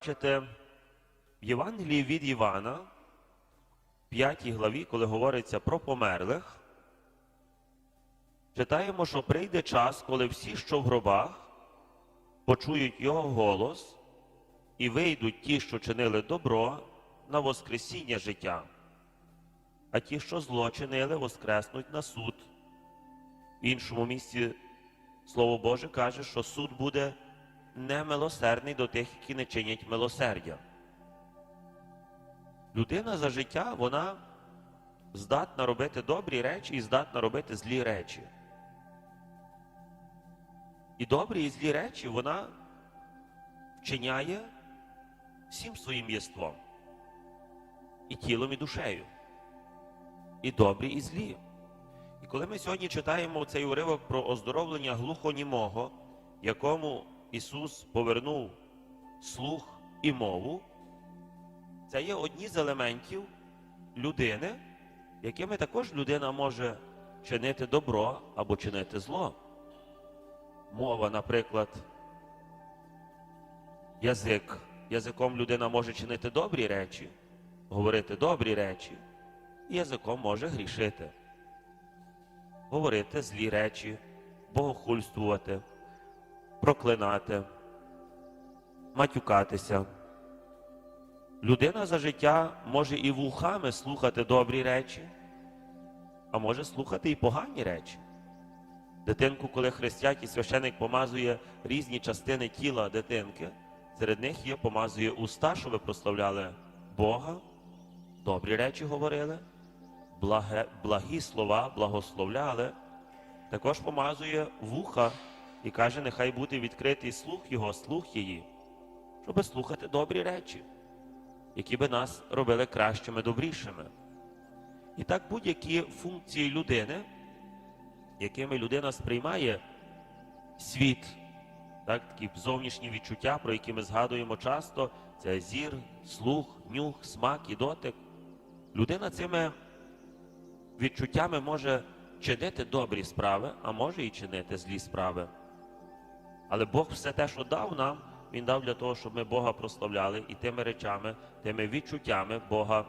Бачите, в Євангелії від Івана, в 5 главі, коли говориться про померлих, читаємо, що прийде час, коли всі, що в гробах, почують його голос і вийдуть ті, що чинили добро, на Воскресіння життя, а ті, що зло чинили, воскреснуть на суд. В іншому місці Слово Боже каже, що суд буде немилосердний до тих, які не чинять милосердя. Людина за життя, вона здатна робити добрі речі і здатна робити злі речі. І добрі і злі речі вона вчиняє всім своїм єством. І тілом, і душею. І добрі, і злі. І коли ми сьогодні читаємо цей уривок про оздоровлення глухонімого, якому Ісус повернув слух і мову, це є одні з елементів людини, якими також людина може чинити добро або чинити зло. Мова, наприклад, язик. Язиком людина може чинити добрі речі, говорити добрі речі, і язиком може грішити, говорити злі речі, богохульствувати, проклинати, матюкатися. Людина за життя може і вухами слухати добрі речі, а може слухати і погані речі. Дитинку, коли хрестять і священик помазує різні частини тіла дитинки, серед них є помазує уста, щоб прославляли Бога, добрі речі говорили, благе, благі слова благословляли, також помазує вуха і каже, нехай буде відкритий слух його, слух її, щоб слухати добрі речі, які би нас робили кращими, добрішими. І так будь-які функції людини, якими людина сприймає світ, так, такі зовнішні відчуття, про які ми згадуємо часто, це зір, слух, нюх, смак і дотик. Людина цими відчуттями може чинити добрі справи, а може і чинити злі справи. Але Бог все те, що дав нам, Він дав для того, щоб ми Бога прославляли і тими речами, тими відчуттями Бога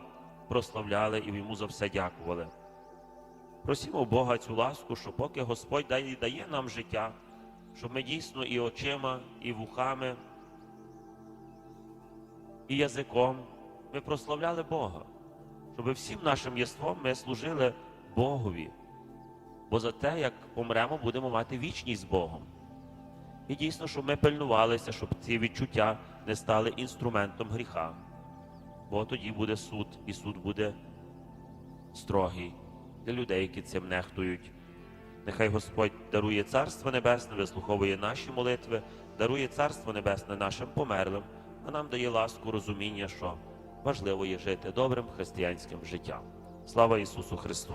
прославляли і йому за все дякували. Просімо Бога цю ласку, що поки Господь дає, дає нам життя, щоб ми дійсно і очима, і вухами, і язиком ми прославляли Бога, щоб всім нашим єством ми служили Богові. Бо за те, як помремо, будемо мати вічність з Богом. І дійсно, щоб ми пильнувалися, щоб ці відчуття не стали інструментом гріха. Бо тоді буде суд, і суд буде строгий для людей, які цим нехтують. Нехай Господь дарує Царство Небесне, вислуховує наші молитви, дарує Царство Небесне нашим померлим, а нам дає ласку розуміння, що важливо є жити добрим християнським життям. Слава Ісусу Христу!